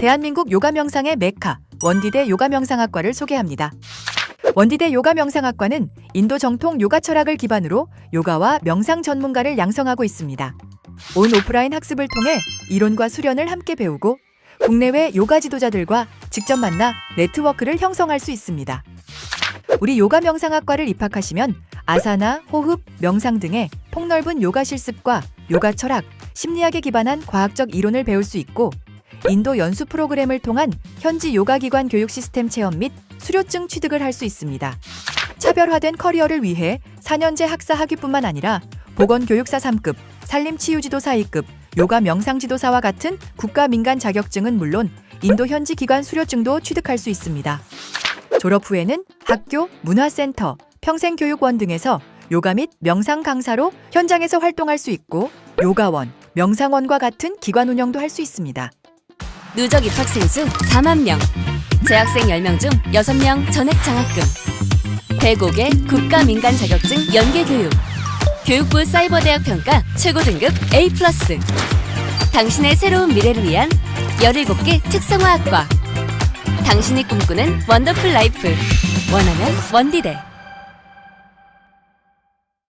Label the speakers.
Speaker 1: 대한민국 요가 명상의 메카 원디대 요가 명상학과를 소개합니다. 원디대 요가 명상학과는 인도 정통 요가 철학을 기반으로 요가와 명상 전문가를 양성하고 있습니다. 온 오프라인 학습을 통해 이론과 수련을 함께 배우고 국내외 요가 지도자들과 직접 만나 네트워크를 형성할 수 있습니다. 우리 요가 명상학과를 입학하시면 아사나, 호흡, 명상 등의 폭넓은 요가 실습과 요가 철학, 심리학에 기반한 과학적 이론을 배울 수 있고 인도 연수 프로그램을 통한 현지 요가 기관 교육 시스템 체험 및 수료증 취득을 할 수 있습니다. 차별화된 커리어를 위해 4년제 학사 학위뿐만 아니라 보건교육사 3급, 산림치유지도사 2급, 요가 명상지도사와 같은 국가 민간 자격증은 물론 인도 현지 기관 수료증도 취득할 수 있습니다. 졸업 후에는 학교, 문화센터, 평생교육원 등에서 요가 및 명상 강사로 현장에서 활동할 수 있고 요가원, 명상원과 같은 기관 운영도 할 수 있습니다.
Speaker 2: 누적 입학생 수 4만 명. 재학생 10명 중 6명 전액 장학금. 105개 국가 민간 자격증 연계 교육. 교육부 사이버대학 평가 최고 등급 A+. 당신의 새로운 미래를 위한 17개 특성화 학과. 당신이 꿈꾸는 원더풀 라이프. 원하면 원디대.